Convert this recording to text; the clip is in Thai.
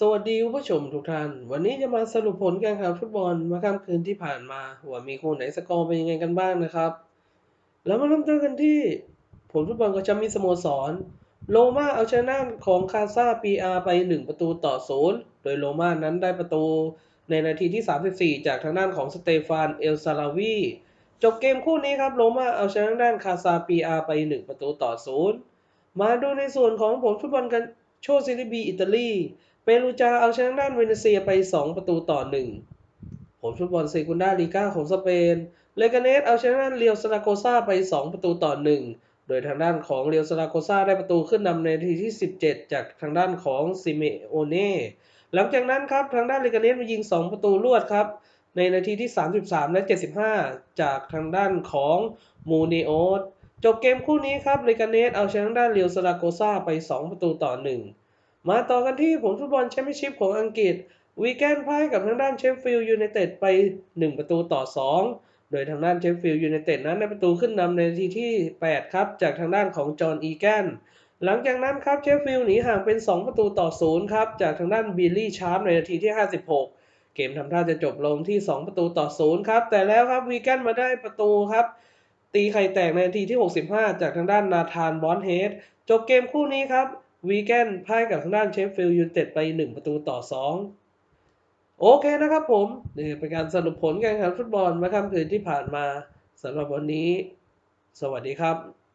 สวัสดีผู้ชมทุกท่าน วันนี้จะมาสรุปผลการแข่งขันฟุตบอลเมื่อค่ำคืนที่ผ่านมา ว่ามีคู่ไหนสกอร์เป็นยังไงกันบ้างนะครับ แล้วมาเริ่มต้นกันที่ ผลฟุตบอลกระมิตรสโมสร โรม่าเอาชนะของคาซาปีอาไป 1 ประตูต่อศูนย์โดยโรม่านั้นได้ประตูในนาทีที่ 34 จากทางด้านของสเตฟานเอลซาลาวีจบเกมคู่นี้ครับโรม่าเอาชนะด้านคาซาปีอาไป 1 ประตูต่อศูนย์มาดูในส่วนของผลฟุตบอลกันโชซิลิบีอิตาลี เปรูจาเอาชนะด้านเวเนเซียไป 2 ประตูต่อ 1ผลฟุตบอลเซกุนดาลีกาของสเปน เลกาเนสเอาชนะด้านเรียวซาราโกซาไป 2 ประตูต่อ 1 โดยทางด้านของเรียวซาราโกซาได้ประตูขึ้นนำในนาทีที่ 17 จากทางด้านของซิเมโอเน่ หลังจากนั้นครับทางด้านเลกาเนสมายิง 2 ประตูรวดครับ ในนาทีที่ 33 และ 75 จากทางด้านของมูเนโอสจบเกมคู่นี้ครับเลกาเนสเอาชนะด้านเรียวซาราโกซาไป 2 ประตูต่อ 1 มาต่อกันที่ผลฟุตบอลแชมเปี้ยนชิพของอังกฤษ วีแกนพ่ายกับทางด้านเชฟฟิลด์ยูไนเต็ดไป 1 ประตูต่อ 2 โดยทางด้านเชฟฟิลด์ยูไนเต็ดนั้นได้ประตูขึ้นนำในนาทีที่ 8 ครับ จากทางด้านของจอห์นอีแกนหลังจากนั้นครับเชฟฟิลด์หนีห่างเป็น 2 ประตูต่อ 0 ครับ จากทางด้านบิลลี่ชาร์ปในนาทีที่ 56 เกมทำท่าจะจบลงที่ 2 ประตูต่อ 0 ครับ แต่แล้วครับวีแกนมาได้ประตูครับตีไข่แตกในนาทีที่ 65 จากทางด้านนาธานบอนเฮดจบเกมคู่นี้ครับ วีแกนพ่ายกับทางด้านเชฟฟิลด์ยูไนเต็ดไป 1 ประตูต่อ 2 โอเคนะครับผมนี่เป็นการสรุปผลการแข่งขันฟุตบอลเมื่อค่ำคืนที่ผ่านมาสำหรับวันนี้ สวัสดีครับ